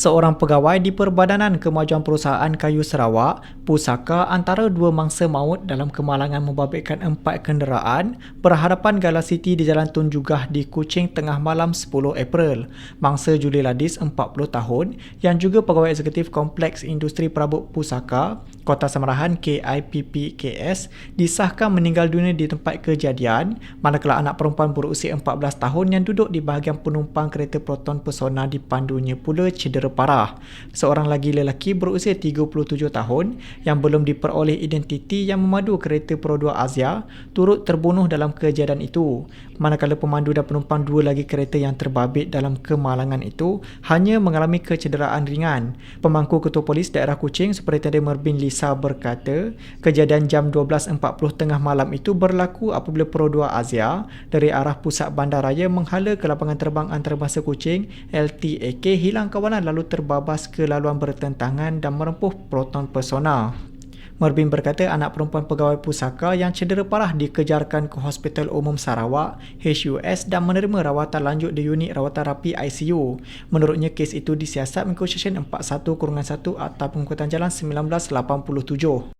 Seorang pegawai di Perbadanan Kemajuan Perusahaan Kayu Sarawak, pusaka antara dua mangsa maut dalam kemalangan membabitkan empat kenderaan berhadapan Gala City di Jalan Tun Jugah di Kuching tengah malam 10 April. Mangsa Juli Ladis, 40 tahun, yang juga pegawai eksekutif Kompleks Industri Perabot Pusaka, Kota Samarahan KIPPKS, disahkan meninggal dunia di tempat kejadian, manakala anak perempuan berusia 14 tahun yang duduk di bahagian penumpang kereta Proton Pesona dipandunya pula cedera parah. Seorang lagi lelaki berusia 37 tahun yang belum diperoleh identiti yang memadu kereta Pro 2 Azia turut terbunuh dalam kejadian itu. Manakala pemandu dan penumpang dua lagi kereta yang terbabit dalam kemalangan itu hanya mengalami kecederaan ringan. Pemangku Ketua Polis Daerah Kuching Superintendent Merbin Lisa berkata, kejadian jam 12.40 tengah malam itu berlaku apabila Pro 2 Azia dari arah pusat bandaraya menghala ke lapangan terbang antarabangsa Kuching LTAK hilang kawalan lalu terbabas ke laluan bertentangan dan merempuh proton persona. Merbin berkata anak perempuan pegawai pusaka yang cedera parah dikejarkan ke Hospital Umum Sarawak, HUS dan menerima rawatan lanjut di unit rawatan rapi ICU. Menurutnya, kes itu disiasat mengikut Seksyen 41-1 Akta Pengangkutan Jalan 1987.